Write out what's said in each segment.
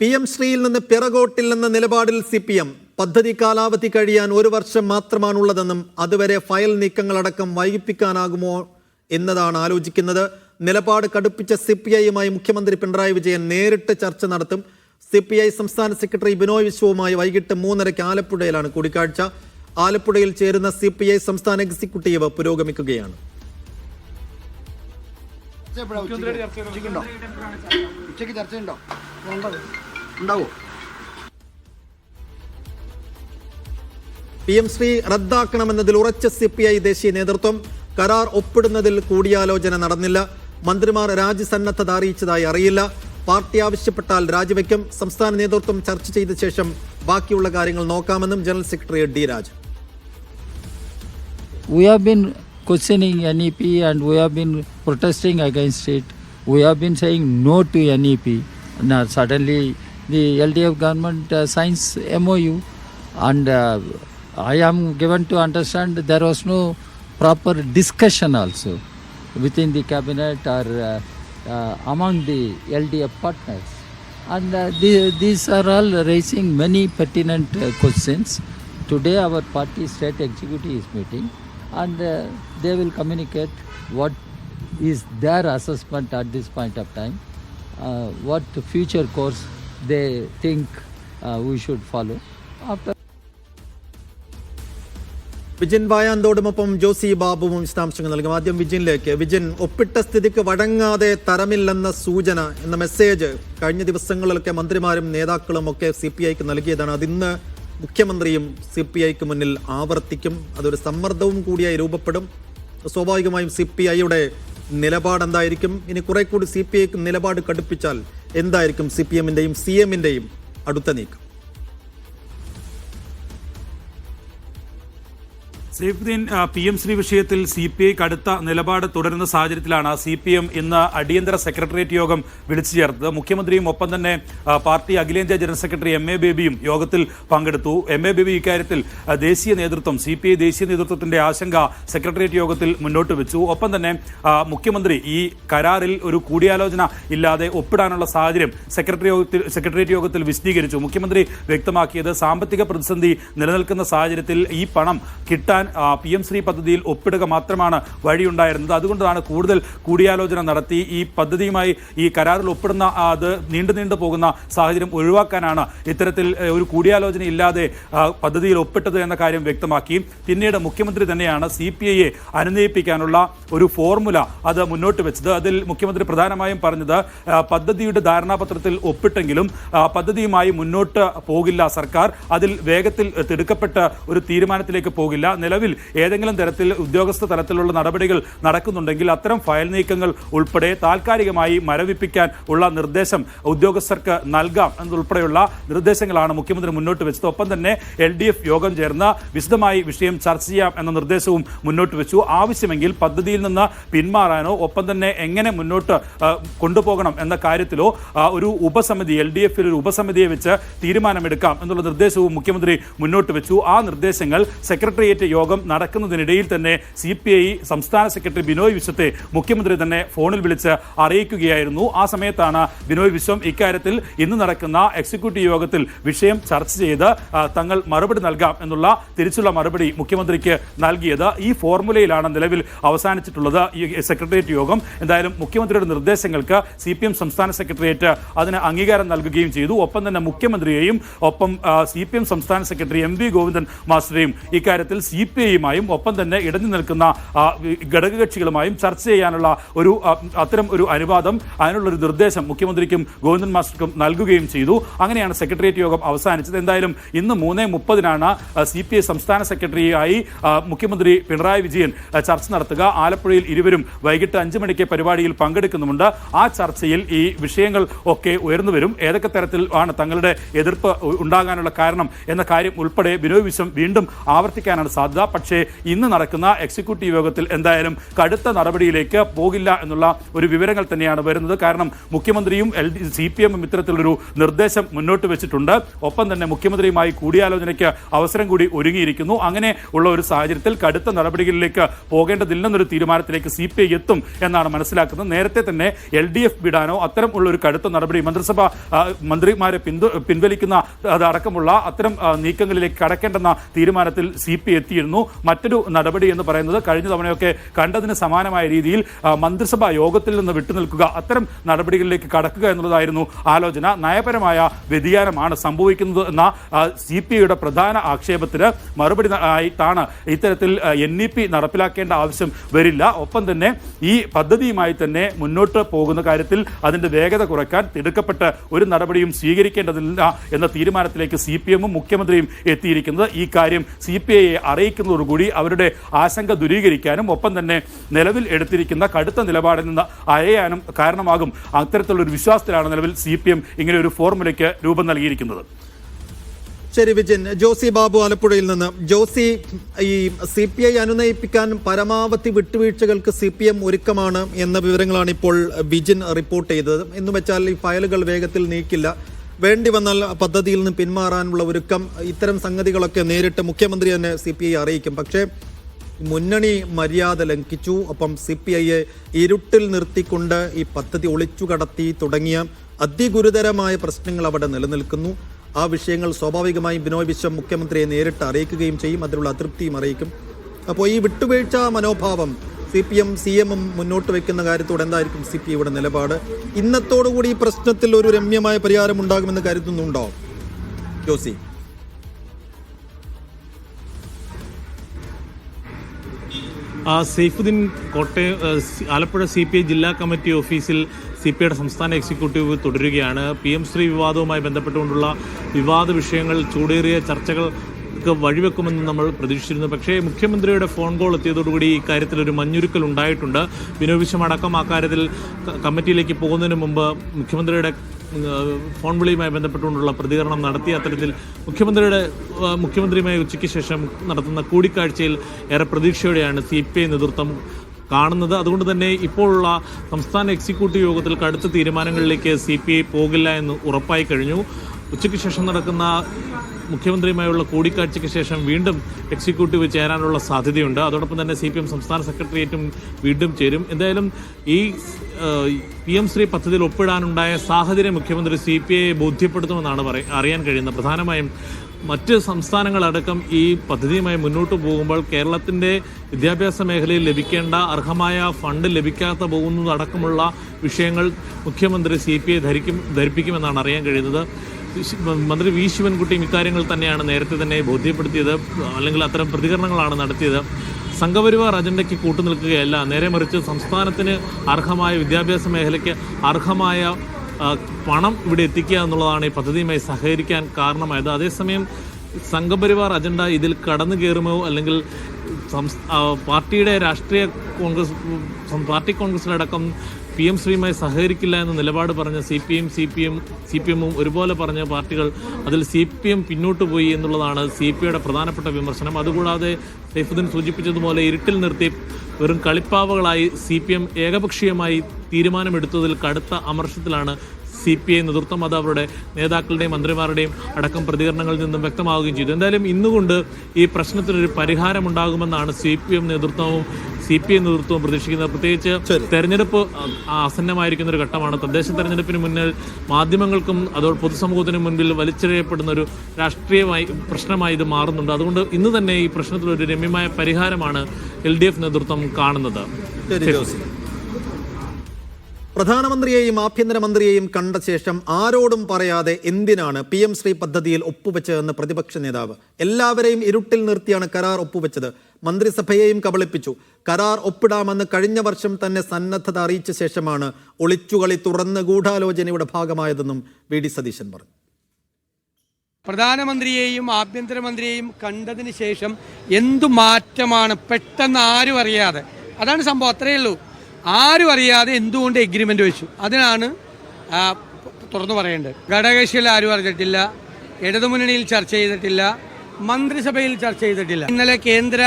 P M ശ്രീയിൽ നിന്ന് പിറകോട്ടില്ലെന്ന നിലപാടിൽ C P M. പദ്ധതി കാലാവധി കഴിയാൻ ഒരു വർഷം മാത്രമാണുള്ളതെന്നും അതുവരെ ഫയൽ നീക്കങ്ങളടക്കം വൈകിപ്പിക്കാനാകുമോ എന്നതാണ് ആലോചിക്കുന്നത്. നിലപാട് കടുപ്പിച്ച സി പി ഐയുമായി മുഖ്യമന്ത്രി പിണറായി വിജയൻ നേരിട്ട് ചർച്ച നടത്തും. സി പി ഐ സംസ്ഥാന സെക്രട്ടറി ബിനോയ് വിശ്വവുമായി വൈകിട്ട് മൂന്നരയ്ക്ക് ആലപ്പുഴയിലാണ് കൂടിക്കാഴ്ച. ആലപ്പുഴയിൽ ചേരുന്ന സി പി ഐ സംസ്ഥാന എക്സിക്യൂട്ടീവ് പുരോഗമിക്കുകയാണ്. ഉച്ചയ്ക്ക് ചർച്ചയുണ്ടോ? ഉണ്ടാവോ. പി എം ശ്രീ റദ്ദാക്കണമെന്നതിൽ ഉറച്ച സി പി ഐ ദേശീയ നേതൃത്വം കരാർ ഒപ്പിടുന്നതിൽ കൂടിയാലോചന നടന്നില്ല. മന്ത്രിമാർ രാജ്യസന്നദ്ധത അറിയിച്ചതായി അറിയില്ല. പാർട്ടി ആവശ്യപ്പെട്ടാൽ രാജിവെക്കും സംസ്ഥാന നേതൃത്വം ചർച്ച ചെയ്ത ശേഷം ബാക്കിയുള്ള കാര്യങ്ങൾ നോക്കാമെന്നും general secretary D Raj we have been questioning NEP and we have been protesting against it. We have been saying no to NEP. Now suddenly the LDF government uh, signs MOU and uh, I am given to understand there was no proper discussion also within the cabinet or uh, uh, among the LDF partners. And uh, the, these are all raising many pertinent uh, questions. Today, our party state executive is meeting, and uh, they will communicate what is their assessment at this point of time, uh, what future course they think uh, we should follow. After Vijin വായാന്തോടുമൊപ്പം Josy ബാബുവും വിശദാംശങ്ങൾ നൽകും. ആദ്യം വിജിനിലേക്ക് വിജിൻ ഒപ്പിട്ട സ്ഥിതിക്ക് വഴങ്ങാതെ തരമില്ലെന്ന സൂചന എന്ന message കഴിഞ്ഞ ദിവസങ്ങളിലൊക്കെ മന്ത്രിമാരും നേതാക്കളും ഒക്കെ സി പി ഐക്ക് നൽകിയതാണ്. അതിന്ന് മുഖ്യമന്ത്രിയും സി പി ഐക്ക് മുന്നിൽ ആവർത്തിക്കും. അതൊരു സമ്മർദ്ദവും കൂടിയായി രൂപപ്പെടും. സ്വാഭാവികമായും സി പി ഐയുടെ നിലപാട് എന്തായിരിക്കും ഇനി കുറെ കൂടി സി പി ഐക്ക് നിലപാട് കടുപ്പിച്ചാൽ എന്തായിരിക്കും സി പി എമ്മിന്റെയും സി എമ്മിന്റെയും അടുത്ത നീക്കം? സൈഫുദ്ദീൻ പി എം ശ്രീ വിഷയത്തിൽ സി പി ഐ കടുത്ത നിലപാട് തുടരുന്ന സാഹചര്യത്തിലാണ് സി പി എം ഇന്ന് അടിയന്തര സെക്രട്ടേറിയറ്റ് യോഗം വിളിച്ചു ചേർത്തത്. മുഖ്യമന്ത്രിയും ഒപ്പം തന്നെ പാർട്ടി അഖിലേന്ത്യാ ജനറൽ സെക്രട്ടറി എം എ ബേബിയും യോഗത്തിൽ പങ്കെടുത്തു. എം എ ബേബി ഇക്കാര്യത്തിൽ ദേശീയ നേതൃത്വം സി പി ഐ ദേശീയ നേതൃത്വത്തിന്റെ ആശങ്ക സെക്രട്ടേറിയറ്റ് യോഗത്തിൽ മുന്നോട്ട് വെച്ചു. ഒപ്പം തന്നെ മുഖ്യമന്ത്രി ഈ കരാറിൽ ഒരു കൂടിയാലോചന ഇല്ലാതെ ഒപ്പിടാനുള്ള സാഹചര്യം സെക്രട്ടറി യോഗത്തിൽ സെക്രട്ടേറിയറ്റ് യോഗത്തിൽ വിശദീകരിച്ചു. മുഖ്യമന്ത്രി വ്യക്തമാക്കിയത് സാമ്പത്തിക പ്രതിസന്ധി നിലനിൽക്കുന്ന സാഹചര്യത്തിൽ ഈ പണം കിട്ടാൻ പി എം ശ്രീ പദ്ധതിയിൽ ഒപ്പിടുക മാത്രമാണ് വഴിയുണ്ടായിരുന്നത്. അതുകൊണ്ടാണ് കൂടുതൽ കൂടിയാലോചന നടത്തി ഈ പദ്ധതിയുമായി ഈ കരാറിൽ ഒപ്പിടുന്ന അത് നീണ്ടു നീണ്ടു പോകുന്ന സാഹചര്യം ഒഴിവാക്കാനാണ് ഇത്തരത്തിൽ ഒരു കൂടിയാലോചന ഇല്ലാതെ പദ്ധതിയിൽ ഒപ്പിട്ടത് എന്ന കാര്യം വ്യക്തമാക്കി. പിന്നീട് മുഖ്യമന്ത്രി തന്നെയാണ് സി പി ഐയെ അനുനയിപ്പിക്കാനുള്ള ഒരു ഫോർമുല അത് മുന്നോട്ട് വെച്ചത്. അതിൽ മുഖ്യമന്ത്രി പ്രധാനമായും പറഞ്ഞത് പദ്ധതിയുടെ ധാരണാപത്രത്തിൽ ഒപ്പിട്ടെങ്കിലും പദ്ധതിയുമായി മുന്നോട്ട് പോകില്ല സർക്കാർ. അതിൽ വേഗത്തിൽ തിടുക്കപ്പെട്ട ഒരു തീരുമാനത്തിലേക്ക് പോകില്ല. നിലവിൽ ഏതെങ്കിലും തരത്തിൽ ഉദ്യോഗസ്ഥ തലത്തിലുള്ള നടപടികൾ നടക്കുന്നുണ്ടെങ്കിൽ അത്തരം ഫയൽ നീക്കങ്ങൾ ഉൾപ്പെടെ താൽക്കാലികമായി മരവിപ്പിക്കാൻ ഉള്ള നിർദ്ദേശം ഉദ്യോഗസ്ഥർക്ക് നൽകാം എന്നുൾപ്പെടെയുള്ള നിർദ്ദേശങ്ങളാണ് മുഖ്യമന്ത്രി മുന്നോട്ട് വെച്ചത്. ഒപ്പം തന്നെ എൽ ഡി എഫ് യോഗം ചേർന്ന് വിശദമായി വിഷയം ചർച്ച ചെയ്യാം എന്ന നിർദ്ദേശവും മുന്നോട്ട് വെച്ചു. ആവശ്യമെങ്കിൽ പദ്ധതിയിൽ നിന്ന് പിന്മാറാനോ ഒപ്പം തന്നെ എങ്ങനെ മുന്നോട്ട് കൊണ്ടുപോകണം എന്ന കാര്യത്തിലോ ഒരു ഉപസമിതി എൽ ഡി എഫിൽ ഒരു ഉപസമിതിയെ വെച്ച് തീരുമാനമെടുക്കാം എന്നുള്ള നിർദ്ദേശവും മുഖ്യമന്ത്രി മുന്നോട്ട് വെച്ചു. ആ നിർദ്ദേശങ്ങൾ സെക്രട്ടേറിയറ്റ് യോഗം നടക്കുന്നതിനിടയിൽ തന്നെ സി പി ഐ സംസ്ഥാന സെക്രട്ടറി ബിനോയ് വിശ്വത്തെ മുഖ്യമന്ത്രി തന്നെ ഫോണിൽ വിളിച്ച് അറിയിക്കുകയായിരുന്നു. ആ സമയത്താണ് ബിനോയ് വിശ്വം ഇക്കാര്യത്തിൽ ഇന്ന് നടക്കുന്ന എക്സിക്യൂട്ടീവ് യോഗത്തിൽ വിഷയം ചർച്ച ചെയ്ത് തങ്ങൾ മറുപടി നൽകാം എന്നുള്ള തിരിച്ചുള്ള മറുപടി മുഖ്യമന്ത്രിക്ക് നൽകിയത്. ഈ ഫോർമുലയിലാണ് നിലവിൽ അവസാനിച്ചിട്ടുള്ളത് ഈ സെക്രട്ടേറിയറ്റ് യോഗം. എന്തായാലും മുഖ്യമന്ത്രിയുടെ നിർദ്ദേശങ്ങൾക്ക് സി പി എം സംസ്ഥാന സെക്രട്ടേറിയറ്റ് അതിന് അംഗീകാരം നൽകുകയും ചെയ്തു. ഒപ്പം തന്നെ മുഖ്യമന്ത്രിയെയും ഒപ്പം സി പി എം സംസ്ഥാന സെക്രട്ടറി എം വി ഗോവിന്ദൻ മാസ്റ്ററെയും ഇക്കാര്യത്തിൽ സി പി ഐയുമായും ഒപ്പം തന്നെ ഇടഞ്ഞു നിൽക്കുന്ന ഘടക കക്ഷികളുമായും ഘടകകക്ഷികളുമായും ചർച്ച ചെയ്യാനുള്ള ഒരു അത്തരം ഒരു അനുവാദം അതിനുള്ള ഒരു നിർദ്ദേശം മുഖ്യമന്ത്രിക്കും ഗോവിന്ദൻ മാസ്റ്റർക്കും നൽകുകയും ചെയ്തു. അങ്ങനെയാണ് സെക്രട്ടേറിയറ്റ് യോഗം അവസാനിച്ചത്. എന്തായാലും ഇന്ന് മൂന്ന് മുപ്പതിനാണ് സി പി ഐ സംസ്ഥാന സെക്രട്ടറിയായി മുഖ്യമന്ത്രി പിണറായി വിജയൻ ചർച്ച നടത്തുക. ആലപ്പുഴയിൽ ഇരുവരും വൈകിട്ട് അഞ്ച് മണിക്ക് പരിപാടിയിൽ പങ്കെടുക്കുന്നുമുണ്ട്. ആ ചർച്ചയിൽ ഈ വിഷയങ്ങൾ ഒക്കെ ഉയർന്നു വരും. ഏതൊക്കെ തരത്തിൽ ആണ് തങ്ങളുടെ എതിർപ്പ് ഉണ്ടാകാനുള്ള കാരണം എന്ന കാര്യം ഉൾപ്പെടെ ബിനോയ് വിശ്വം വീണ്ടും ആവർത്തിക്കാനാണ് സാധ്യത പക്ഷേ ഇന്ന് നടക്കുന്ന എക്സിക്യൂട്ടീവ് യോഗത്തിൽ എന്തായാലും കടുത്ത നടപടിയിലേക്ക് പോകില്ല എന്നുള്ള ഒരു വിവരങ്ങൾ തന്നെയാണ് വരുന്നത്. കാരണം മുഖ്യമന്ത്രിയും എൽ ഡി സി പി എമ്മും ഇത്തരത്തിലൊരു നിർദ്ദേശം മുന്നോട്ട് വെച്ചിട്ടുണ്ട്. ഒപ്പം തന്നെ മുഖ്യമന്ത്രിയുമായി കൂടിയാലോചനയ്ക്ക് അവസരം കൂടി ഒരുങ്ങിയിരിക്കുന്നു. അങ്ങനെ ഉള്ള ഒരു സാഹചര്യത്തിൽ കടുത്ത നടപടികളിലേക്ക് പോകേണ്ടതില്ലെന്നൊരു തീരുമാനത്തിലേക്ക് സി പി ഐ എത്തും എന്നാണ് മനസ്സിലാക്കുന്നത്. നേരത്തെ തന്നെ എൽ ഡി എഫ് വിടാനോ അത്തരം ഉള്ള ഒരു കടുത്ത നടപടി മന്ത്രിസഭ മന്ത്രിമാരെ പിന്തു പിൻവലിക്കുന്ന അതടക്കമുള്ള അത്തരം നീക്കങ്ങളിലേക്ക് കടക്കേണ്ടെന്ന തീരുമാനത്തിൽ സി പി എത്തിയിരുന്നു മറ്റൊരു നടപടി എന്ന് പറയുന്നത് കഴിഞ്ഞ തവണയൊക്കെ കണ്ടതിന് സമാനമായ രീതിയിൽ മന്ത്രിസഭാ യോഗത്തിൽ നിന്ന് വിട്ടുനിൽക്കുക അത്തരം നടപടികളിലേക്ക് കടക്കുക എന്നുള്ളതായിരുന്നു ആലോചന. നയപരമായ വ്യതിയാനമാണ് സംഭവിക്കുന്നത് എന്ന സി പി ഐയുടെ പ്രധാന ആക്ഷേപത്തിന് മറുപടി ആയിട്ടാണ് ഇത്തരത്തിൽ എൻ ഇ പി നടപ്പിലാക്കേണ്ട ആവശ്യം വരില്ല. ഒപ്പം തന്നെ ഈ പദ്ധതിയുമായി തന്നെ മുന്നോട്ട് പോകുന്ന കാര്യത്തിൽ അതിന്റെ വേഗത കുറയ്ക്കാൻ തിടുക്കപ്പെട്ട് ഒരു നടപടിയും സ്വീകരിക്കേണ്ടതില്ല എന്ന തീരുമാനത്തിലേക്ക് സി പി എമ്മും മുഖ്യമന്ത്രിയും എത്തിയിരിക്കുന്നത്. ഈ കാര്യം സി പി ഐയെ അറിയിക്കുന്നതോടുകൂടി അവരുടെ ആശങ്ക ദൂരീകരിക്കാനും ഒപ്പം തന്നെ നിലവിൽ എടുത്തിരിക്കുന്ന കടുത്ത നിലപാടിൽ നിന്ന് അയയാനും കാരണമാകും. അത്തരത്തിലുള്ള ഒരു വിശ്വാസത്തിലാണ് നിലവിൽ സി പി എം ഇങ്ങനെ ഒരു ഫോർമുലയ്ക്ക് രൂപം നൽകിയിരിക്കുന്നത്. ശരി വിജയൻ ജോസി ബാബു ആലപ്പുഴയിൽ നിന്ന്. ജോസി ഈ സി പി ഐ അനുനയിപ്പിക്കാൻ പരമാവധി വിട്ടുവീഴ്ചകൾക്ക് സി പി എം ഒരുക്കമാണ് എന്ന വിവരങ്ങളാണ് ഇപ്പോൾ വിജിൻ റിപ്പോർട്ട് ചെയ്തത്. എന്ന് വെച്ചാൽ ഈ ഫയലുകൾ വേഗത്തിൽ നീക്കില്ല. വേണ്ടി വന്നാൽ പദ്ധതിയിൽ നിന്ന് പിന്മാറാനുള്ള ഒരുക്കം ഇത്തരം സംഗതികളൊക്കെ നേരിട്ട് മുഖ്യമന്ത്രി തന്നെ സി പി ഐ അറിയിക്കും. പക്ഷേ മുന്നണി മര്യാദ ലംഘിച്ചു. ഒപ്പം സി പി ഐയെ ഇരുട്ടിൽ നിർത്തിക്കൊണ്ട് ഈ പദ്ധതി ഒളിച്ചു കടത്തി തുടങ്ങിയ അതിഗുരുതരമായ പ്രശ്നങ്ങൾ അവിടെ നിലനിൽക്കുന്നു. ആ വിഷയങ്ങൾ സ്വാഭാവികമായും ബിനോയ് വിശ്വം മുഖ്യമന്ത്രിയെ നേരിട്ട് അറിയിക്കുകയും ചെയ്യും. അതിലുള്ള അതൃപ്തിയും അറിയിക്കും. അപ്പോൾ ഈ വിട്ടുവീഴ്ച മനോഭാവം സി പി എം സി എമ്മും മുന്നോട്ട് വെക്കുന്ന കാര്യത്തോടെ എന്തായിരിക്കും സി പി ഐയുടെ നിലപാട്? ഇന്നത്തോടുകൂടി ഈ പ്രശ്നത്തിൽ ഒരു രമ്യമായ പരിഹാരം ഉണ്ടാകുമെന്ന് കരുതുന്നുണ്ടോ? ജോസി. ആ, Saifuddin Kottayam Alappuzha C P I ജില്ലാ കമ്മിറ്റി ഓഫീസിൽ സി പി ഐയുടെ സംസ്ഥാന എക്സിക്യൂട്ടീവ് തുടരുകയാണ്. പി എം ശ്രീ വിവാദവുമായി ബന്ധപ്പെട്ടുകൊണ്ടുള്ള വിവാദ വിഷയങ്ങൾ ചൂടേറിയ ചർച്ചകൾക്ക് വഴിവെക്കുമെന്ന് നമ്മൾ പ്രതീക്ഷിച്ചിരുന്നു. പക്ഷേ മുഖ്യമന്ത്രിയുടെ ഫോൺ കോൾ എത്തിയതോടുകൂടി ഈ കാര്യത്തിൽ ഒരു മഞ്ഞുരുക്കൽ ഉണ്ടായിട്ടുണ്ട്. വിനോദ് വിശ്വം അടക്കം ആ കാര്യത്തിൽ കമ്മിറ്റിയിലേക്ക് പോകുന്നതിന് മുമ്പ് മുഖ്യമന്ത്രിയുടെ ഫോൺ വിളിയുമായി ബന്ധപ്പെട്ടുകൊണ്ടുള്ള പ്രതികരണം നടത്തി അത്തരത്തിൽ മുഖ്യമന്ത്രിയുടെ മുഖ്യമന്ത്രിയുമായി ഉച്ചയ്ക്ക് ശേഷം നടത്തുന്ന കൂടിക്കാഴ്ചയിൽ ഏറെ പ്രതീക്ഷയോടെയാണ് സി പി ഐ നേതൃത്വം കാണുന്നത്. അതുകൊണ്ട് തന്നെ ഇപ്പോഴുള്ള സംസ്ഥാന എക്സിക്യൂട്ടീവ് യോഗത്തിൽ കടുത്ത തീരുമാനങ്ങളിലേക്ക് സി പി ഐ പോകില്ല എന്ന് ഉറപ്പായി കഴിഞ്ഞു. ഉച്ചയ്ക്ക് ശേഷം നടക്കുന്ന മുഖ്യമന്ത്രിയുമായുള്ള കൂടിക്കാഴ്ചയ്ക്ക് ശേഷം വീണ്ടും എക്സിക്യൂട്ടീവ് ചേരാനുള്ള സാധ്യതയുണ്ട്. അതോടൊപ്പം തന്നെ സി പി എം സംസ്ഥാന സെക്രട്ടേറിയറ്റും വീണ്ടും ചേരും. എന്തായാലും ഈ പി എം ശ്രീ പദ്ധതിയിൽ ഒപ്പിടാനുണ്ടായ സാഹചര്യം മുഖ്യമന്ത്രി സി പി ഐയെ ബോധ്യപ്പെടുത്തുമെന്നാണ് അറിയാൻ കഴിയുന്നത്. പ്രധാനമായും മറ്റ് സംസ്ഥാനങ്ങളടക്കം ഈ പദ്ധതിയുമായി മുന്നോട്ട് പോകുമ്പോൾ കേരളത്തിന്റെ വിദ്യാഭ്യാസ മേഖലയിൽ ലഭിക്കേണ്ട അർഹമായ ഫണ്ട് ലഭിക്കാത്ത പോകുന്നതടക്കമുള്ള വിഷയങ്ങൾ മുഖ്യമന്ത്രി സി പി ഐ ധരിക്കും ധരിപ്പിക്കുമെന്നാണ് അറിയാൻ കഴിയുന്നത്. മന്ത്രി വി ശിവൻകുട്ടിയും ഇക്കാര്യങ്ങൾ തന്നെയാണ് നേരത്തെ തന്നെ ബോധ്യപ്പെടുത്തിയത്. അല്ലെങ്കിൽ അത്തരം പ്രതികരണങ്ങളാണ് നടത്തിയത്. സംഘപരിവാർ അജണ്ടയ്ക്ക് കൂട്ടുനിൽക്കുകയല്ല. നേരെ മറിച്ച് സംസ്ഥാനത്തിന് അർഹമായ വിദ്യാഭ്യാസ മേഖലയ്ക്ക് അർഹമായ പണം ഇവിടെ എത്തിക്കുക എന്നുള്ളതാണ് ഈ പദ്ധതിയുമായി സഹകരിക്കാൻ കാരണമായത്. അതേസമയം സംഘപരിവാർ അജണ്ട ഇതിൽ കടന്നു കയറുമോ? അല്ലെങ്കിൽ പാർട്ടിയുടെ രാഷ്ട്രീയ കോൺഗ്രസ് പാർട്ടി കോൺഗ്രസിലടക്കം പി എം ശ്രീയുമായി സഹകരിക്കില്ല എന്ന നിലപാട് പറഞ്ഞ C P M C P M C P എമ്മും ഒരുപോലെ പറഞ്ഞ പാർട്ടികൾ അതിൽ സി പി എം പിന്നോട്ട് പോയി എന്നുള്ളതാണ് സി പി ഐയുടെ പ്രധാനപ്പെട്ട വിമർശനം. അതുകൂടാതെ സൈഫുദ്ദീൻ സൂചിപ്പിച്ചതുപോലെ ഇരുട്ടിൽ നിർത്തി വെറും കളിപ്പാവകളായി സി പി എം ഏകപക്ഷീയമായി തീരുമാനമെടുത്തതിൽ കടുത്ത അമർഷത്തിലാണ് സി പി ഐ നേതൃത്വം അത് അവരുടെ നേതാക്കളുടെയും മന്ത്രിമാരുടെയും അടക്കം പ്രതികരണങ്ങളിൽ നിന്നും വ്യക്തമാവുകയും ചെയ്തു. എന്തായാലും ഇന്നുകൊണ്ട് ഈ പ്രശ്നത്തിനൊരു പരിഹാരമുണ്ടാകുമെന്നാണ് സി പി എം നേതൃത്വവും സി പി ഐ നേതൃത്വവും പ്രതീക്ഷിക്കുന്നത്. പ്രത്യേകിച്ച് തെരഞ്ഞെടുപ്പ് ആസന്നമായിരിക്കുന്ന ഒരു ഘട്ടമാണ്. തദ്ദേശ തെരഞ്ഞെടുപ്പിന് മുന്നിൽ മാധ്യമങ്ങൾക്കും അതോടെ പൊതുസമൂഹത്തിനും മുൻപിൽ വലിച്ചെറിയപ്പെടുന്ന ഒരു രാഷ്ട്രീയമായി പ്രശ്നമായി ഇത് മാറുന്നുണ്ട്. അതുകൊണ്ട് ഇന്ന് തന്നെ ഈ പ്രശ്നത്തിൽ ഒരു രമ്യമായ പരിഹാരമാണ് എൽ ഡി എഫ് നേതൃത്വം കാണുന്നത്. ശരി പ്രധാനമന്ത്രിയെയും ആഭ്യന്തരമന്ത്രിയെയും കണ്ട ശേഷം ആരോടും പറയാതെ എന്തിനാണ് പി എം ശ്രീ പദ്ധതിയിൽ ഒപ്പുവെച്ചതെന്ന് പ്രതിപക്ഷ നേതാവ്? എല്ലാവരെയും ഇരുട്ടിൽ നിർത്തിയാണ് കരാർ ഒപ്പുവെച്ചത്. മന്ത്രിസഭയെയും കബളിപ്പിച്ചു. കരാർ ഒപ്പിടാമെന്ന് കഴിഞ്ഞ വർഷം തന്നെ സന്നദ്ധത അറിയിച്ച ശേഷമാണ് ഒളിച്ചുകളി തുറന്ന് ഗൂഢാലോചനയുടെ ഭാഗമായതെന്നും വി ഡി സതീശൻ പറഞ്ഞു. പ്രധാനമന്ത്രിയെയും ആഭ്യന്തരമന്ത്രിയെയും കണ്ടതിന് ശേഷം എന്തു മാറ്റമാണ് പെട്ടെന്ന് ആരും അറിയാതെ. അതാണ് സംഭവം. അത്രയേ ഉള്ളൂ. ആരും അറിയാതെ എന്തുകൊണ്ട് എഗ്രിമെന്റ് വെച്ചു. അതിനാണ് തുറന്നു പറയേണ്ടത്. ഘടകകക്ഷികൾ ആരും അറിഞ്ഞിട്ടില്ല ഇടതുമുന്നണിയിൽ ചർച്ച ചെയ്തിട്ടില്ല മന്ത്രിസഭയിൽ ചർച്ച ചെയ്തിട്ടില്ല. ഇന്നലെ കേന്ദ്ര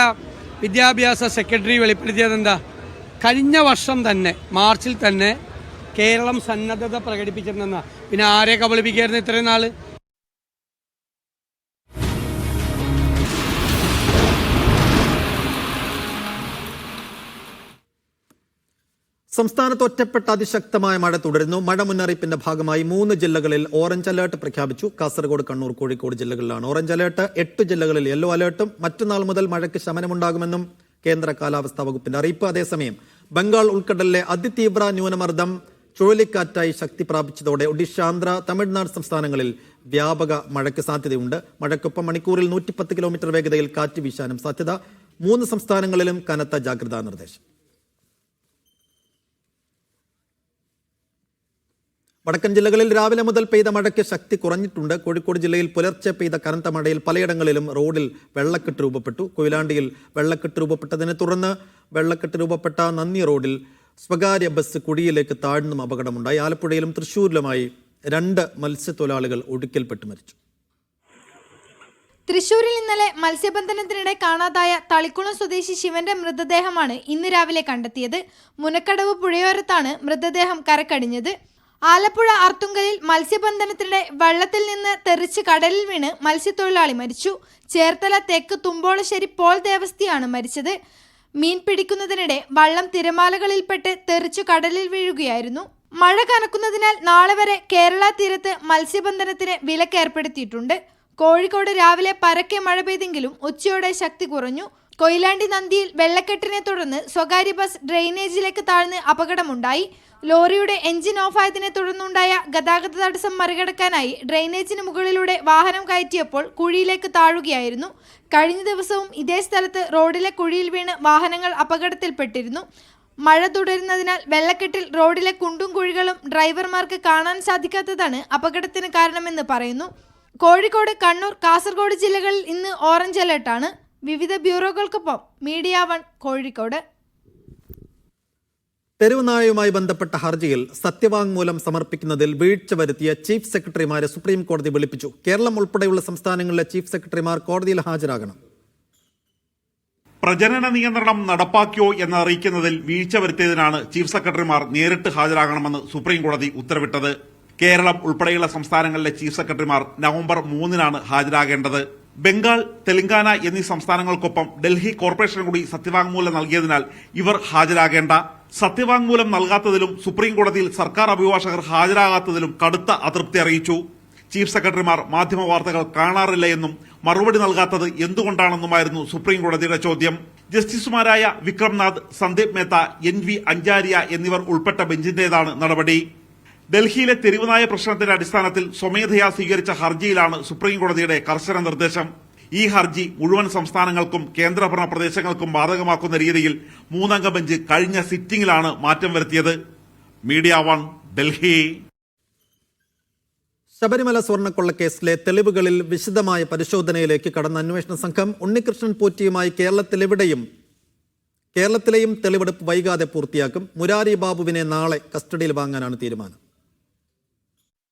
വിദ്യാഭ്യാസ സെക്രട്ടറി വെളിപ്പെടുത്തിയത് എന്താ? കഴിഞ്ഞ വർഷം തന്നെ മാർച്ചിൽ തന്നെ കേരളം സന്നദ്ധത പ്രകടിപ്പിച്ചിരുന്നെന്നാ. പിന്നെ ആരെ കബളിപ്പിക്കായിരുന്നു ഇത്രയും നാൾ? സംസ്ഥാനത്ത് ഒറ്റപ്പെട്ട അതിശക്തമായ മഴ തുടരുന്നു. മഴ മുന്നറിയിപ്പിന്റെ ഭാഗമായി മൂന്ന് ജില്ലകളിൽ ഓറഞ്ച് അലേർട്ട് പ്രഖ്യാപിച്ചു. കാസർഗോഡ് കണ്ണൂർ കോഴിക്കോട് ജില്ലകളിലാണ് ഓറഞ്ച് അലേർട്ട് എട്ട് ജില്ലകളിൽ യെല്ലോ അലേർട്ടും മറ്റന്നാൾ മുതൽ മഴയ്ക്ക് ശമനമുണ്ടാകുമെന്നും കേന്ദ്ര കാലാവസ്ഥാ വകുപ്പിന്റെ അറിയിപ്പ്. അതേസമയം ബംഗാൾ ഉൾക്കടലിലെ അതിതീവ്ര ന്യൂനമർദ്ദം ചുഴലിക്കാറ്റായി ശക്തി പ്രാപിച്ചതോടെ ഒഡീഷ ആന്ധ്ര തമിഴ്നാട് സംസ്ഥാനങ്ങളിൽ വ്യാപക മഴയ്ക്ക് സാധ്യതയുണ്ട്. മഴയ്ക്കൊപ്പം മണിക്കൂറിൽ നൂറ്റിപ്പത്ത് കിലോമീറ്റർ വേഗതയിൽ കാറ്റ് വീശാനും സാധ്യത. മൂന്ന് സംസ്ഥാനങ്ങളിലും കനത്ത ജാഗ്രതാ നിർദ്ദേശം. വടക്കൻ ജില്ലകളിൽ രാവിലെ മുതൽ പെയ്ത മഴയ്ക്ക് ശക്തി കുറഞ്ഞിട്ടുണ്ട്. കോഴിക്കോട് ജില്ലയിൽ പുലർച്ചെ പെയ്ത കനത്ത മഴയിൽ പലയിടങ്ങളിലും റോഡിൽ വെള്ളക്കെട്ട് രൂപപ്പെട്ടു. കൊയിലാണ്ടിയിൽ വെള്ളക്കെട്ട് രൂപപ്പെട്ടതിനെ തുടർന്ന് വെള്ളക്കെട്ട് രൂപപ്പെട്ട നന്ദി റോഡിൽ സ്വകാര്യ ബസ് കുഴിയിലേക്ക് താഴ്ന്നും അപകടമുണ്ടായി. ആലപ്പുഴയിലും തൃശ്ശൂരിലുമായി രണ്ട് മത്സ്യത്തൊഴിലാളികൾ ഒഴുക്കിൽപ്പെട്ട് മരിച്ചു. തൃശൂരിൽ ഇന്നലെ മത്സ്യബന്ധനത്തിനിടെ കാണാതായ തളിക്കുളം സ്വദേശി ശിവന്റെ മൃതദേഹമാണ് ഇന്ന് രാവിലെ കണ്ടെത്തിയത്. മുനക്കടവ് പുഴയോരത്താണ് മൃതദേഹം കരക്കടിഞ്ഞത്. ആലപ്പുഴ അർത്തുങ്കലിൽ മത്സ്യബന്ധനത്തിനിടെ വള്ളത്തിൽ നിന്ന് തെറിച്ച് കടലിൽ വീണ് മത്സ്യത്തൊഴിലാളി മരിച്ചു. ചേർത്തല തെക്ക് തുമ്പോളശ്ശേരി പോൾ ദേവസ്ഥയാണ് മരിച്ചത്. മീൻ പിടിക്കുന്നതിനിടെ വള്ളം തിരമാലകളിൽപ്പെട്ട് തെറിച്ചു കടലിൽ വീഴുകയായിരുന്നു. മഴ കനക്കുന്നതിനാൽ നാളെ വരെ കേരള തീരത്ത് മത്സ്യബന്ധനത്തിന് വിലക്കേർപ്പെടുത്തിയിട്ടുണ്ട്. കോഴിക്കോട് രാവിലെ പരക്കെ മഴ പെയ്തെങ്കിലും ഉച്ചയോടെ ശക്തി കുറഞ്ഞു. കൊയിലാണ്ടി നന്ദിയിൽ വെള്ളക്കെട്ടിനെ തുടർന്ന് സ്വകാര്യ ബസ് ഡ്രെയിനേജിലേക്ക് താഴ്ന്ന് അപകടമുണ്ടായി. ലോറിയുടെ എഞ്ചിൻ ഓഫായതിനെ തുടർന്നുണ്ടായ ഗതാഗത തടസ്സം മറികടക്കാനായി ഡ്രെയിനേജിന് മുകളിലൂടെ വാഹനം കയറ്റിയപ്പോൾ കുഴിയിലേക്ക് താഴുകയായിരുന്നു. കഴിഞ്ഞ ദിവസവും ഇതേ സ്ഥലത്ത് റോഡിലെ കുഴിയിൽ വീണ് വാഹനങ്ങൾ അപകടത്തിൽപ്പെട്ടിരുന്നു. മഴ തുടരുന്നതിനാൽ വെള്ളക്കെട്ടിൽ റോഡിലെ കുണ്ടും കുഴികളും ഡ്രൈവർമാർക്ക് കാണാൻ സാധിക്കാത്തതാണ് അപകടത്തിന് കാരണമെന്ന് പറയുന്നു. കോഴിക്കോട് കണ്ണൂർ കാസർഗോഡ് ജില്ലകളിൽ ഇന്ന് ഓറഞ്ച് അലർട്ടാണ്. വിവിധ ബ്യൂറോകൾക്കൊപ്പം മീഡിയ വൺ കോഴിക്കോട്. തെരുവുനായയുമായി ബന്ധപ്പെട്ട ഹർജിയിൽ സത്യവാങ്മൂലം സമർപ്പിക്കുന്നതിൽ വീഴ്ച വരുത്തിയ ചീഫ് സെക്രട്ടറിമാരെ സുപ്രീം കോടതി വിളിപ്പിച്ചു. കേരളം ഉൾപ്പെടെയുള്ള സംസ്ഥാനങ്ങളിലെ ചീഫ് സെക്രട്ടറിമാർ കോടതിയിൽ ഹാജരാകണം. പ്രജനന നിയന്ത്രണം നടപ്പാക്കിയോ എന്ന് അറിയിക്കുന്നതിൽ വീഴ്ച വരുത്തിയതിനാണ് ചീഫ് സെക്രട്ടറിമാർ നേരിട്ട് ഹാജരാകണമെന്ന് സുപ്രീം കോടതി ഉത്തരവിട്ടത്. കേരളം ഉൾപ്പെടെയുള്ള സംസ്ഥാനങ്ങളിലെ ചീഫ് സെക്രട്ടറിമാർ നവംബർ മൂന്നിനാണ് ഹാജരാകേണ്ടത്. ബംഗാൾ തെലങ്കാന എന്നീ സംസ്ഥാനങ്ങൾക്കൊപ്പം ഡൽഹി കോർപ്പറേഷനും കൂടി സത്യവാങ്മൂലം നൽകിയതിനാൽ ഇവർ ഹാജരാകേണ്ട. സത്യവാങ്മൂലം നൽകാത്തതിലും സുപ്രീം കോടതിയിൽ സർക്കാർ അഭിഭാഷകർ ഹാജരാകാത്തതിലും കടുത്ത അതൃപ്തി അറിയിച്ചു. ചീഫ് സെക്രട്ടറിമാർ മാധ്യമ വാർത്തകൾ കാണാറില്ല എന്നും മറുപടി നൽകാത്തത് എന്തുകൊണ്ടാണെന്നുമായിരുന്നു സുപ്രീം കോടതിയുടെ ചോദ്യം. ജസ്റ്റിസുമാരായ വിക്രംനാഥ് സന്ദീപ് മേത്ത എൻ വി അഞ്ചാരിയ എന്നിവർ ഉൾപ്പെട്ട ബെഞ്ചിന്റേതാണ് നടപടി. ഡൽഹിയിലെ തെരുവുനായ പ്രശ്നത്തിന്റെ അടിസ്ഥാനത്തിൽ സ്വമേധയാ സ്വീകരിച്ച ഹർജിയിലാണ് സുപ്രീംകോടതിയുടെ കർശന നിർദ്ദേശം. ഈ ഹർജി മുഴുവൻ സംസ്ഥാനങ്ങൾക്കും കേന്ദ്രഭരണ പ്രദേശങ്ങൾക്കും ബാധകമാക്കുന്ന രീതിയിൽ മൂന്നംഗ ബെഞ്ച് കഴിഞ്ഞ സിറ്റിംഗിലാണ് മാറ്റം വരുത്തിയത്. Media one Delhi. ശബരിമല സ്വർണക്കൊള്ളക്കേസിലെ തെളിവുകളിൽ വിശദമായ പരിശോധനയിലേക്ക് കടന്ന അന്വേഷണ സംഘം ഉണ്ണികൃഷ്ണൻ പോറ്റിയുമായി കേരളത്തിലെവിടെയും കേരളത്തിലെയും തെളിവെടുപ്പ് വൈകാതെ പൂർത്തിയാക്കും. മുരാരി ബാബുവിനെ നാളെ കസ്റ്റഡിയിൽ വാങ്ങാനാണ് തീരുമാനം.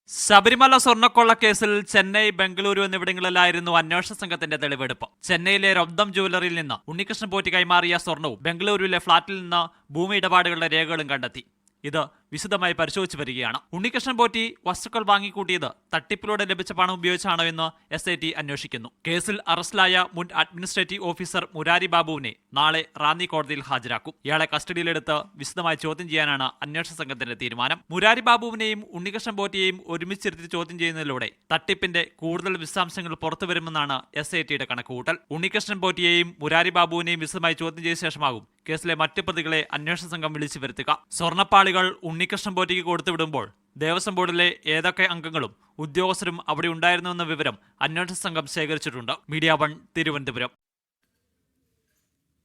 ശബരിമല സ്വർണക്കൊള്ള കേസിൽ ചെന്നൈ ബംഗളൂരു എന്നിവിടങ്ങളിലായിരുന്നു അന്വേഷണ സംഘത്തിന്റെ തെളിവെടുപ്പ്. ചെന്നൈയിലെ രബ്ദം ജുവലറിയിൽ നിന്ന് ഉണ്ണികൃഷ്ണൻ പോറ്റി കൈമാറിയ സ്വർണവും ബംഗളൂരുവിലെ ഫ്ളാറ്റിൽ നിന്ന് ഭൂമി ഇടപാടുകളുടെ രേഖകളും കണ്ടെത്തി. ഇത് വിശദമായി പരിശോധിച്ചു വരികയാണ്. ഉണ്ണികൃഷ്ണൻ പോറ്റി വസ്തുക്കൾ വാങ്ങിക്കൂട്ടിയത് തട്ടിപ്പിലൂടെ ലഭിച്ച പണം ഉപയോഗിച്ചാണോ എന്ന് എസ് ഐ ടി അന്വേഷിക്കുന്നു. കേസിൽ അറസ്റ്റിലായ മുൻ അഡ്മിനിസ്ട്രേറ്റീവ് ഓഫീസർ മുരാരി ബാബുവിനെ നാളെ റാന്നി കോടതിയിൽ ഹാജരാക്കും. ഇയാളെ കസ്റ്റഡിയിലെടുത്ത് വിശദമായി ചോദ്യം ചെയ്യാനാണ് അന്വേഷണ സംഘത്തിന്റെ തീരുമാനം. മുരാരി ബാബുവിനെയും ഉണ്ണികൃഷ്ണൻ പോറ്റിയെയും ഒരുമിച്ചിരുത്തി ചോദ്യം ചെയ്യുന്നതിലൂടെ തട്ടിപ്പിന്റെ കൂടുതൽ വിശദാംശങ്ങൾ പുറത്തുവരുമെന്നാണ് എസ് ഐ ടിയുടെ കണക്കുകൂട്ടൽ. ഉണ്ണികൃഷ്ണൻ പോറ്റിയെയും മുരാരി ബാബുവിനെയും വിശദമായി ചോദ്യം ചെയ്ത ശേഷമാകും കേസിലെ മറ്റ് പ്രതികളെ അന്വേഷണ സംഘം വിളിച്ചു വരുത്തുക. സ്വർണപ്പാളികൾ ഉണ്ണികൃഷ്ണൻ പോറ്റിക്ക് കൊടുത്തുവിടുമ്പോൾ ദേവസ്വം ബോർഡിലെ ഏതൊക്കെ അംഗങ്ങളും ഉദ്യോഗസ്ഥരും അവിടെ ഉണ്ടായിരുന്നുവെന്ന വിവരം അന്വേഷണ സംഘം ശേഖരിച്ചിട്ടുണ്ട്. Media one Thiruvananthapuram.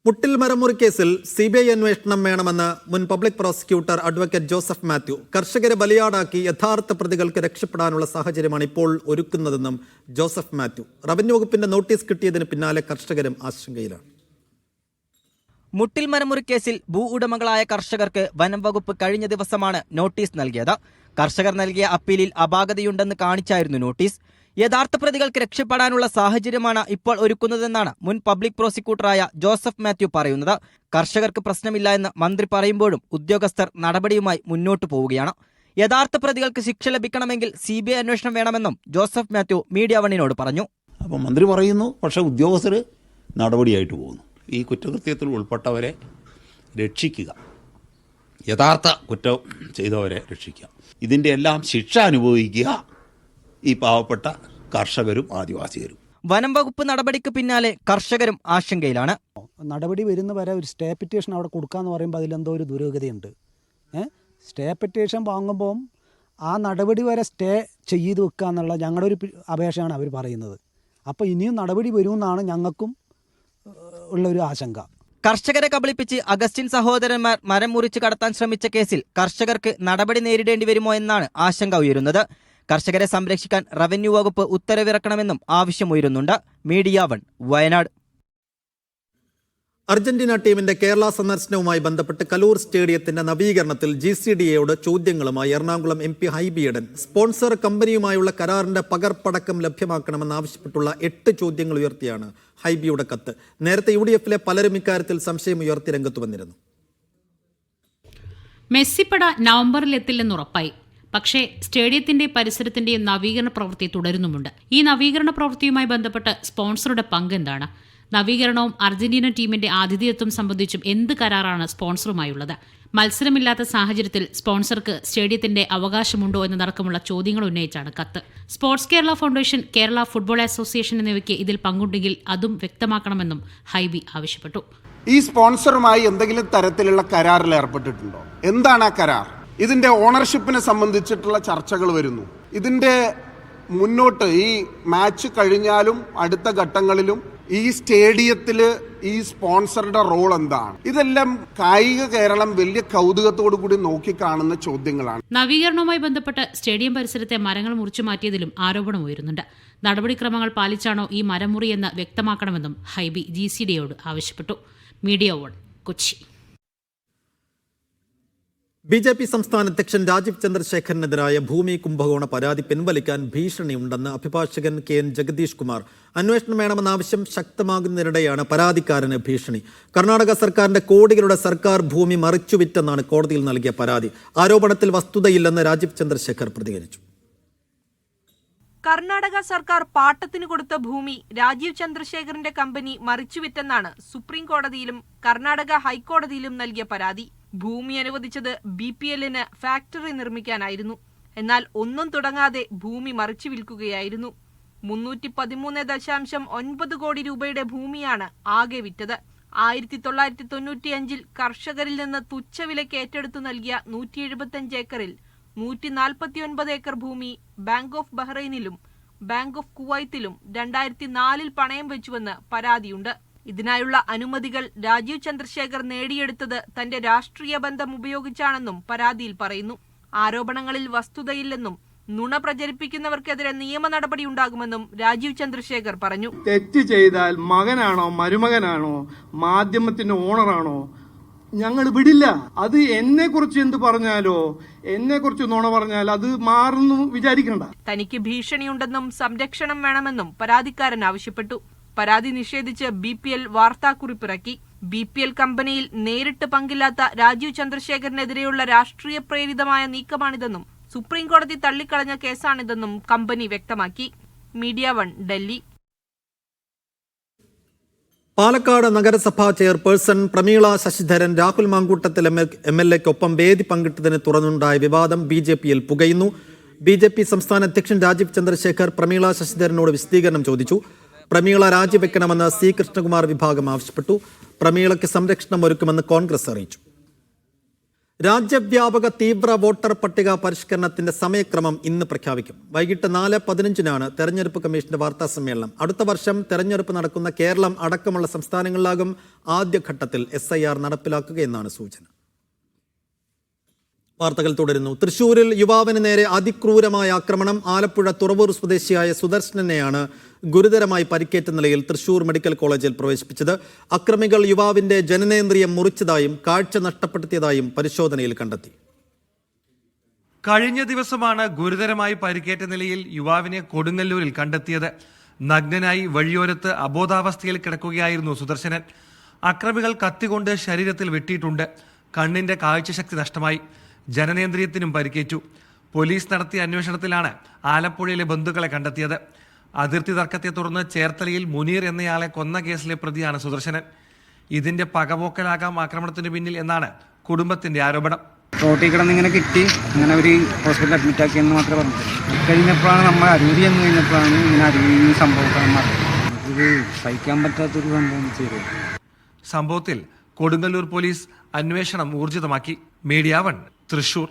മുട്ടിൽ മരമുറി കേസിൽ സി ബി ഐ അന്വേഷണം വേണമെന്ന് മുൻ public prosecutor advocate Joseph Mathew. കർഷകരെ ബലിയാടാക്കി യഥാർത്ഥ പ്രതികൾക്ക് രക്ഷപ്പെടാനുള്ള സാഹചര്യമാണ് ഇപ്പോൾ ഒരുക്കുന്നതെന്നും ജോസഫ് മാത്യു. റവന്യൂ വകുപ്പിന്റെ നോട്ടീസ് കിട്ടിയതിന് പിന്നാലെ കർഷകരും ആശങ്കയിലാണ്. മുട്ടിൽ മരമുറി കേസിൽ ഭൂ ഉടമകളായ കർഷകർക്ക് വനം വകുപ്പ് കഴിഞ്ഞ ദിവസമാണ് നോട്ടീസ് നൽകിയത്. കർഷകർ നൽകിയ അപ്പീലിൽ അപാകതയുണ്ടെന്ന് കാണിച്ചായിരുന്നു നോട്ടീസ്. യഥാർത്ഥ പ്രതികൾക്ക് രക്ഷപ്പെടാനുള്ള സാഹചര്യമാണ് ഇപ്പോൾ ഒരുക്കുന്നതെന്നാണ് മുൻ പബ്ലിക് പ്രോസിക്യൂട്ടറായ ജോസഫ് മാത്യു പറയുന്നത്. കർഷകർക്ക് പ്രശ്നമില്ല എന്ന് മന്ത്രി പറയുമ്പോഴും ഉദ്യോഗസ്ഥർ നടപടിയുമായി മുന്നോട്ടു പോവുകയാണ്. യഥാർത്ഥ പ്രതികൾക്ക് ശിക്ഷ ലഭിക്കണമെങ്കിൽ സി ബി ഐ അന്വേഷണം വേണമെന്നും ജോസഫ് മാത്യു മീഡിയ വണ്ണിനോട് പറഞ്ഞു. അപ്പം മന്ത്രി പറയുന്നു പക്ഷേ ഉദ്യോഗസ്ഥർ നടപടിയായിട്ട് പോകുന്നു. ഈ കുറ്റകൃത്യത്തിൽ ഉൾപ്പെട്ടവരെ രക്ഷിക്കുക. യഥാർത്ഥ കുറ്റം ചെയ്തവരെ രക്ഷിക്കുക. ഇതിന്റെ എല്ലാം ശിക്ഷ അനുഭവിക്കുക ഈ പാവപ്പെട്ട കർഷകരും ആദിവാസികരും വനം വകുപ്പ് നടപടിക്ക് പിന്നാലെ കർഷകരും ആശങ്കയിലാണ്. നടപടി വരുന്ന വരെ ഒരു സ്റ്റേ പെറ്റീഷൻ അവിടെ കൊടുക്കാന്ന് പറയുമ്പോൾ അതിലെന്തോ ഒരു ദുരൂഹതയുണ്ട്. ഏ? സ്റ്റേ പെറ്റീഷൻ വാങ്ങുമ്പം ആ നടപടി വരെ സ്റ്റേ ചെയ്ത് വെക്കുക എന്നുള്ള ഞങ്ങളുടെ ഒരു അപേക്ഷയാണ് അവർ പറയുന്നത്. അപ്പോൾ ഇനിയും നടപടി വരുമെന്നാണ് ഞങ്ങൾക്കും ഏഹ്, ഉള്ളൊരു ആശങ്ക. കർഷകരെ കബളിപ്പിച്ച് അഗസ്റ്റിൻ സഹോദരന്മാർ മരം മുറിച്ച് കടത്താൻ ശ്രമിച്ച കേസിൽ കർഷകർക്ക് നടപടി നേരിടേണ്ടി വരുമോ എന്നാണ് ആശങ്ക ഉയരുന്നത്. കർഷകരെ സംരക്ഷിക്കാൻ റവന്യൂ വകുപ്പ് ഉത്തരവിറക്കണമെന്നും ആവശ്യമുയരുന്നുണ്ട് മീഡിയ വൺ വയനാട്. അർജന്റീന ടീമിന്റെ കേരള സന്ദർശനവുമായി ബന്ധപ്പെട്ട് കലൂർ സ്റ്റേഡിയത്തിന്റെ നവീകരണത്തിൽ ജി സി ഡി എയോട് ചോദ്യങ്ങളുമായി Ernakulam M P Hibi Eden sponsor കമ്പനിയുമായുള്ള കരാറിന്റെ പകർപ്പടക്കം ലഭ്യമാക്കണമെന്നാവശ്യപ്പെട്ടുള്ള എട്ട് ചോദ്യങ്ങൾ ഉയർത്തിയാണ് ഹൈബിയുടെ കത്ത്. നേരത്തെ യു ഡി എഫിലെ പലരും ഇക്കാര്യത്തിൽ സംശയം ഉയർത്തി രംഗത്ത് വന്നിരുന്നു. മെസ്സിപ്പട നവംബറിലെത്തില്ലെന്ന് ഉറപ്പായി. പക്ഷേ സ്റ്റേഡിയത്തിന്റെ പരിസരത്തിന്റെയും നവീകരണ പ്രവൃത്തി തുടരുന്നുമുണ്ട്. ഈ നവീകരണ പ്രവൃത്തിയുമായി ബന്ധപ്പെട്ട് സ്പോൺസറുടെ പങ്ക് എന്താണ് നവീകരണവും അർജന്റീന ടീമിന്റെ ആതിഥേയത്വം സംബന്ധിച്ചും എന്ത് കരാറാണ് സ്പോൺസറുമായുള്ളത്? മത്സരമില്ലാത്ത സാഹചര്യത്തിൽ സ്പോൺസർക്ക് സ്റ്റേഡിയത്തിന്റെ അവകാശമുണ്ടോ എന്നതടക്കമുള്ള ചോദ്യങ്ങൾ ഉന്നയിച്ചാണ് കത്ത്. Sports Kerala foundation Kerala football association എന്നിവയ്ക്ക് ഇതിൽ പങ്കുണ്ടെങ്കിൽ അതും വ്യക്തമാക്കണമെന്നും ഹൈബി ആവശ്യപ്പെട്ടു. ഈ സ്പോൺസറുമായി എന്തെങ്കിലും തരത്തിലുള്ള കരാറിൽ ഏർപ്പെട്ടിട്ടുണ്ടോ? എന്താണ് ആ കരാർ? ഇതിന്റെ ഓണർഷിപ്പിനെ സംബന്ധിച്ചിട്ടുള്ള ചർച്ചകൾ വരുന്നു. ഇതിന്റെ മുന്നോട്ട് ഈ മാച്ച് കഴിഞ്ഞാലും അടുത്ത ഘട്ടങ്ങളിലും ഈ സ്റ്റേഡിയത്തിൽ ഈ സ്പോൺസറുടെ റോൾ എന്താണ്? ഇതെല്ലാം കായിക കേരളം വലിയ കൗതുകത്തോടു കൂടി നോക്കിക്കാണുന്ന ചോദ്യങ്ങളാണ്. നവീകരണവുമായി ബന്ധപ്പെട്ട് സ്റ്റേഡിയം പരിസരത്തെ മരങ്ങൾ മുറിച്ചു മാറ്റിയതിലും ആരോപണം ഉയരുന്നുണ്ട്. നടപടിക്രമങ്ങൾ പാലിച്ചാണോ ഈ മരമുറി എന്ന് വ്യക്തമാക്കണമെന്നും ഹൈബി ജി സി ഡിയോട് ആവശ്യപ്പെട്ടു. Media one Kochi. B J P സംസ്ഥാന അധ്യക്ഷൻ രാജീവ് ചന്ദ്രശേഖരനെതിരായ ഭൂമി കുംഭകോണ പരാതി പിൻവലിക്കാൻ ഭീഷണിയുണ്ടെന്ന് അഭിഭാഷകൻ കെ എൻ ജഗദീഷ് കുമാർ. അന്വേഷണം വേണമെന്ന ആവശ്യം ശക്തമാകുന്നതിനിടെയാണ് പരാതിക്കാരന് ഭീഷണി. കർണാടക സർക്കാരിന്റെ കോടികളുടെ സർക്കാർ ഭൂമി മറിച്ചുവിറ്റെന്നാണ് കോടതിയിൽ നൽകിയ പരാതി. ആരോപണത്തിൽ വസ്തുതയില്ലെന്ന് രാജീവ് ചന്ദ്രശേഖർ പ്രതികരിച്ചു. കർണാടക സർക്കാർ പാട്ടത്തിന് കൊടുത്ത ഭൂമി രാജീവ് ചന്ദ്രശേഖറിന്റെ കമ്പനി മറിച്ചുവിറ്റെന്നാണ് സുപ്രീം കോടതിയിലും കർണാടക ഹൈക്കോടതിയിലും നൽകിയ പരാതി. ഭൂമി അനുവദിച്ചത് ബി പി എല്ലിന് ഫാക്ടറി നിർമ്മിക്കാനായിരുന്നു. എന്നാൽ ഒന്നും തുടങ്ങാതെ ഭൂമി മറിച്ചു വിൽക്കുകയായിരുന്നു. മുന്നൂറ്റി പതിമൂന്ന് ദശാംശം ഒൻപത് കോടി രൂപയുടെ ഭൂമിയാണ് ആകെ വിറ്റത്. ആയിരത്തി തൊള്ളായിരത്തി തൊണ്ണൂറ്റിയഞ്ചിൽ കർഷകരിൽ നിന്ന് തുച്ഛവിലയ്ക്ക് ഏറ്റെടുത്തു നൽകിയ നൂറ്റി എഴുപത്തിയഞ്ച് ഏക്കറിൽ നൂറ്റി നാൽപ്പത്തിയൊൻപത് ഏക്കർ ഭൂമി ബാങ്ക് ഓഫ് ബഹ്റൈനിലും ബാങ്ക് ഓഫ് കുവൈത്തിലും രണ്ടായിരത്തി നാലിൽ പണയം വെച്ചുവെന്ന് പരാതിയുണ്ട്. ഇതിനായുള്ള അനുമതികൾ രാജീവ് ചന്ദ്രശേഖർ നേടിയെടുത്തത് തന്റെ രാഷ്ട്രീയ ബന്ധം ഉപയോഗിച്ചാണെന്നും പരാതിയിൽ പറയുന്നു. ആരോപണങ്ങളിൽ വസ്തുതയില്ലെന്നും നുണ പ്രചരിപ്പിക്കുന്നവർക്കെതിരെ നിയമ നടപടി ഉണ്ടാകുമെന്നും രാജീവ് ചന്ദ്രശേഖർ പറഞ്ഞു. തെറ്റ് ചെയ്താൽ മകനാണോ മരുമകനാണോ മാധ്യമത്തിന്റെ ഓണറാണോ? ഞങ്ങൾ വിടില്ല. അത് എന്നെ കുറിച്ച് എന്ത് പറഞ്ഞാലോ എന്നെ കുറിച്ച് നുണ പറഞ്ഞാൽ അത് മാറുന്നു വിചാരിക്കണ്ട. തനിക്ക് ഭീഷണിയുണ്ടെന്നും സംരക്ഷണം വേണമെന്നും പരാതിക്കാരൻ ആവശ്യപ്പെട്ടു. പരാതി നിഷേധിച്ച് ബി പി എൽ വാർത്താക്കുറിപ്പിറക്കി. ബി പി എൽ കമ്പനിയിൽ നേരിട്ട് പങ്കില്ലാത്ത രാജീവ് ചന്ദ്രശേഖരനെതിരെയുള്ള രാഷ്ട്രീയ പ്രേരിതമായ നീക്കമാണിതെന്നും സുപ്രീംകോടതി തള്ളിക്കളഞ്ഞ കേസാണിതെന്നും കമ്പനി വ്യക്തമാക്കി. Media one Delhi. പാലക്കാട് നഗരസഭാ chairperson Prameela Sasidharan Rahul Mankoottathil M L എക്കൊപ്പം വേദി പങ്കിട്ടതിന് തുറന്നുണ്ടായ വിവാദം ബി ജെ പിയിൽ പുകയുന്നു. ബി ജെ പി സംസ്ഥാന അധ്യക്ഷൻ രാജീവ് ചന്ദ്രശേഖർ പ്രമീള ശശിധരനോട് വിശദീകരണം ചോദിച്ചു. പ്രമീള രാജിവെക്കണമെന്ന് സി. കൃഷ്ണകുമാർ വിഭാഗം ആവശ്യപ്പെട്ടു. പ്രമീളയ്ക്ക് സംരക്ഷണം ഒരുക്കുമെന്ന് കോൺഗ്രസ് അറിയിച്ചു. രാജ്യവ്യാപക തീവ്ര വോട്ടർ പട്ടിക പരിഷ്കരണത്തിന്റെ സമയക്രമം ഇന്ന് പ്രഖ്യാപിക്കും. വൈകിട്ട് നാല് പതിനഞ്ചിനാണ് തെരഞ്ഞെടുപ്പ് കമ്മീഷന്റെ വാർത്താ സമ്മേളനം. അടുത്ത വർഷം തെരഞ്ഞെടുപ്പ് നടക്കുന്ന കേരളം അടക്കമുള്ള സംസ്ഥാനങ്ങളിലാകും ആദ്യഘട്ടത്തിൽ എസ് നടപ്പിലാക്കുകയെന്നാണ് സൂചന. വാർത്തകൾ തുടരുന്നു. തൃശൂരിൽ യുവാവിന് നേരെ അതിക്രൂരമായ ആക്രമണം ആലപ്പുഴ തുറവൂർ സ്വദേശിയായ സുദർശനനെയാണ് ഗുരുതരമായി പരിക്കേറ്റ നിലയിൽ തൃശൂർ മെഡിക്കൽ കോളേജിൽ പ്രവേശിപ്പിച്ചത്. അക്രമികൾ യുവാവിന്റെ ജനനേന്ദ്രിയം മുറിച്ചതായും കാഴ്ച നഷ്ടപ്പെടുത്തിയതായും പരിശോധനയിൽ കണ്ടെത്തി. കഴിഞ്ഞ ദിവസമാണ് ഗുരുതരമായി പരിക്കേറ്റ നിലയിൽ യുവാവിനെ കൊടുങ്ങല്ലൂരിൽ കണ്ടെത്തിയത്. നഗ്നനായി വഴിയോരത്ത് അബോധാവസ്ഥയിൽ കിടക്കുകയായിരുന്നു സുദർശനൻ. അക്രമികൾ കത്തികൊണ്ട് ശരീരത്തിൽ വെട്ടിയിട്ടുണ്ട്. കണ്ണിന്റെ കാഴ്ചശക്തി നഷ്ടമായി. ജനനേന്ദ്രിയത്തിനും പരിക്കേറ്റു. പോലീസ് നടത്തിയ അന്വേഷണത്തിലാണ് ആലപ്പുഴയിലെ ബന്ധുക്കളെ കണ്ടെത്തിയത്. അതിർത്തി തർക്കത്തെ തുടർന്ന് ചേർത്തലയിൽ മുനീർ എന്നയാളെ കൊന്ന കേസിലെ പ്രതിയാണ് സുദർശനൻ. ഇതിന്റെ പകപോക്കലാകാം ആക്രമണത്തിന് പിന്നിൽ എന്നാണ് കുടുംബത്തിന്റെ ആരോപണം. റോട്ടിൽ കിടന്ന് ഇങ്ങനെ കിട്ടി. അങ്ങനെ അവർ ഹോസ്പിറ്റലിൽ അഡ്മിറ്റ് ആക്കി ആക്കിയെന്ന് മാത്രമേ പറഞ്ഞിട്ടുള്ളൂ. കഴിഞ്ഞപ്പോഴാണ് നമ്മൾ അരൂരി എന്ന് കഴിഞ്ഞപ്പോഴാണ് ഇങ്ങനെ അരൂരി സംഭവം ഇത് സഹിക്കാൻ പറ്റാത്തൊരു സംഭവം ചെയ്തു. സംഭവത്തിൽ കൊടുങ്ങല്ലൂർ പോലീസ് അന്വേഷണം ഊർജിതമാക്കി. Media one. തൃശൂർ.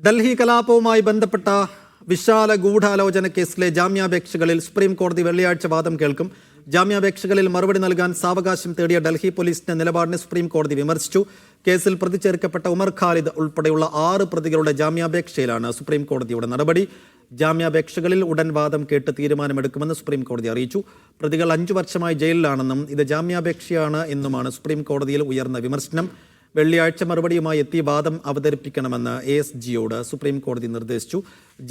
ഡൽഹി കലാപവുമായി ബന്ധപ്പെട്ട വിശാല ഗൂഢാലോചന കേസിലെ ജാമ്യാപേക്ഷകളിൽ സുപ്രീം കോടതി വെള്ളിയാഴ്ച വാദം കേൾക്കും. ജാമ്യാപേക്ഷകളിൽ മറുപടി നൽകാൻ സാവകാശം തേടിയ ഡൽഹി പോലീസിന്റെ നിലപാടിനെ സുപ്രീം കോടതി വിമർശിച്ചു. കേസിൽ പ്രതി ചേർക്കപ്പെട്ട ഉമർ ഖാലിദ് ഉൾപ്പെടെയുള്ള ആറ് പ്രതികളുടെ ജാമ്യാപേക്ഷയിലാണ് സുപ്രീം കോടതിയുടെ നടപടി. ജാമ്യാപേക്ഷകളിൽ ഉടൻ വാദം കേട്ട് തീരുമാനമെടുക്കുമെന്ന് സുപ്രീം കോടതി അറിയിച്ചു. പ്രതികൾ അഞ്ചു വർഷമായി ജയിലിലാണെന്നും ഇത് ജാമ്യാപേക്ഷയാണ് എന്നുമാണ് സുപ്രീം കോടതിയിൽ ഉയർന്ന വിമർശനം. വെള്ളിയാഴ്ച മറുപടിയുമായി എത്തി വാദം അവതരിപ്പിക്കണമെന്ന് എ എസ് ജിയോട് സുപ്രീം കോടതി നിർദ്ദേശിച്ചു.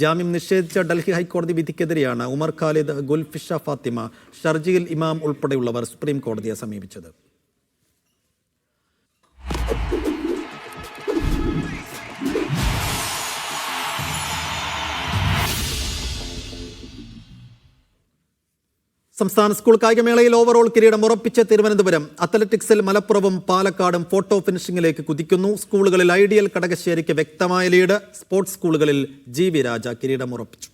ജാമ്യം നിഷേധിച്ച ഡൽഹി ഹൈക്കോടതി വിധിക്കെതിരെയാണ് ഉമർ ഖാലിദ് ഗുൽഫിഷ ഫാത്തിമ ഷർജിയിൽ ഇമാം ഉൾപ്പെടെയുള്ളവർ സുപ്രീം കോടതിയെ സമീപിച്ചത്. സംസ്ഥാന സ്കൂൾ കായികമേളയിൽ ഓവറോൾ കിരീടം ഉറപ്പിച്ച തിരുവനന്തപുരം അത്ലറ്റിക്സിൽ മലപ്പുറവും പാലക്കാടും ഫോട്ടോ ഫിനിഷിംഗിലേക്ക് കുതിക്കുന്നു. സ്കൂളുകളിൽ ഐഡിയൽ കടകശ്ശേരിക്ക് വ്യക്തമായ ലീഡ് സ്പോർട്സ് സ്കൂളുകളിൽ ജി വി രാജ കിരീടം ഉറപ്പിച്ചു.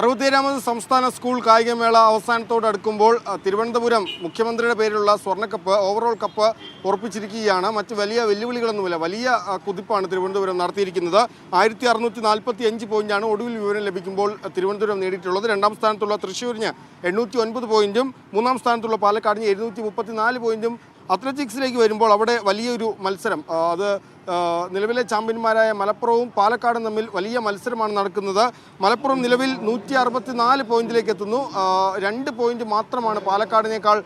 അറുപത്തിയേഴാമത് സംസ്ഥാന സ്കൂൾ കായികമേള അവസാനത്തോട് അടുക്കുമ്പോൾ തിരുവനന്തപുരം മുഖ്യമന്ത്രിയുടെ പേരിലുള്ള സ്വർണക്കപ്പ് ഓവറോൾ കപ്പ് ഉറപ്പിച്ചിരിക്കുകയാണ്. മറ്റ് വലിയ വെല്ലുവിളികളൊന്നുമില്ല. വലിയ കുതിപ്പാണ് തിരുവനന്തപുരം നടത്തിയിരിക്കുന്നത്. ആയിരത്തി അറുന്നൂറ്റി നാൽപ്പത്തി അഞ്ച് പോയിന്റാണ് ഒടുവിൽ വിവരം ലഭിക്കുമ്പോൾ തിരുവനന്തപുരം നേടിയിട്ടുള്ളത്. രണ്ടാം സ്ഥാനത്തുള്ള തൃശ്ശൂരിന് എണ്ണൂറ്റി ഒൻപത് പോയിന്റും മൂന്നാം സ്ഥാനത്തുള്ള പാലക്കാടിന് എഴുന്നൂറ്റി മുപ്പത്തിനാല് പോയിന്റും അത്ലറ്റിക്സിലേക്ക് വരുമ്പോൾ അവിടെ വലിയൊരു മത്സരം അത് നിലവിലെ ചാമ്പ്യന്മാരായ മലപ്പുറവും പാലക്കാടും തമ്മിൽ വലിയ മത്സരമാണ് നടക്കുന്നത്. മലപ്പുറം നിലവിൽ നൂറ്റി അറുപത്തിനാല് പോയിന്റിലേക്ക് എത്തുന്നു. രണ്ട് പോയിന്റ് മാത്രമാണ് പാലക്കാടിനേക്കാൾ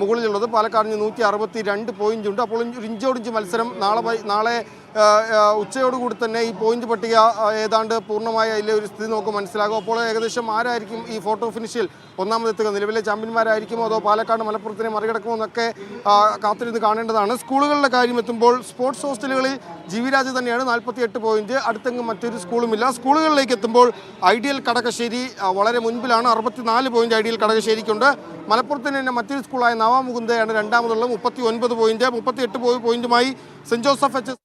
മുകളിലുള്ളത്. പാലക്കാടിന് നൂറ്റി അറുപത്തി രണ്ട് പോയിന്റ് ഉണ്ട് അപ്പോൾ ഇഞ്ചോടിഞ്ച് മത്സരം നാളെ നാളെ ഉച്ചയോടുകൂടി തന്നെ ഈ പോയിന്റ് പട്ടിക ഏതാണ്ട് പൂർണമായ അതിലെ ഒരു സ്ഥിതി നോക്ക് മനസ്സിലാകും. അപ്പോൾ ഏകദേശം ആരായിരിക്കും ഈ ഫോട്ടോ ഫിനിഷിൽ ഒന്നാമതെത്തുക നിലവിലെ ചാമ്പ്യന്മാരായിരിക്കുമോ അതോ പാലക്കാട് മലപ്പുറത്തിനെ മറികടക്കുമോ എന്നൊക്കെ കാത്തിരുന്ന് കാണേണ്ടതാണ്. സ്കൂളുകളുടെ കാര്യം എത്തുമ്പോൾ സ്പോർട്സ് ഹോസ്റ്റലുകളിൽ ജീവിരാജ് തന്നെയാണ് നാൽപ്പത്തി എട്ട് പോയിന്റ് അടുത്തെങ്കിലും മറ്റൊരു സ്കൂളുമില്ല സ്കൂളുകളിലേക്ക് എത്തുമ്പോൾ ഐഡിയൽ കടകശ്ശേരി വളരെ മുൻപിലാണ്. അറുപത്തിനാല് പോയിന്റ് ഐഡിയൽ കടകശ്ശേരിക്കുണ്ട്. മലപ്പുറത്തിന് തന്നെ മറ്റൊരു സ്കൂളായ നവാമുകുന്ദയാണ് രണ്ടാമതുള്ള മുപ്പത്തി ഒൻപത് പോയിന്റ് മുപ്പത്തി എട്ട് പോയിന്റുമായി സെന്റ് ജോസഫ് എച്ച്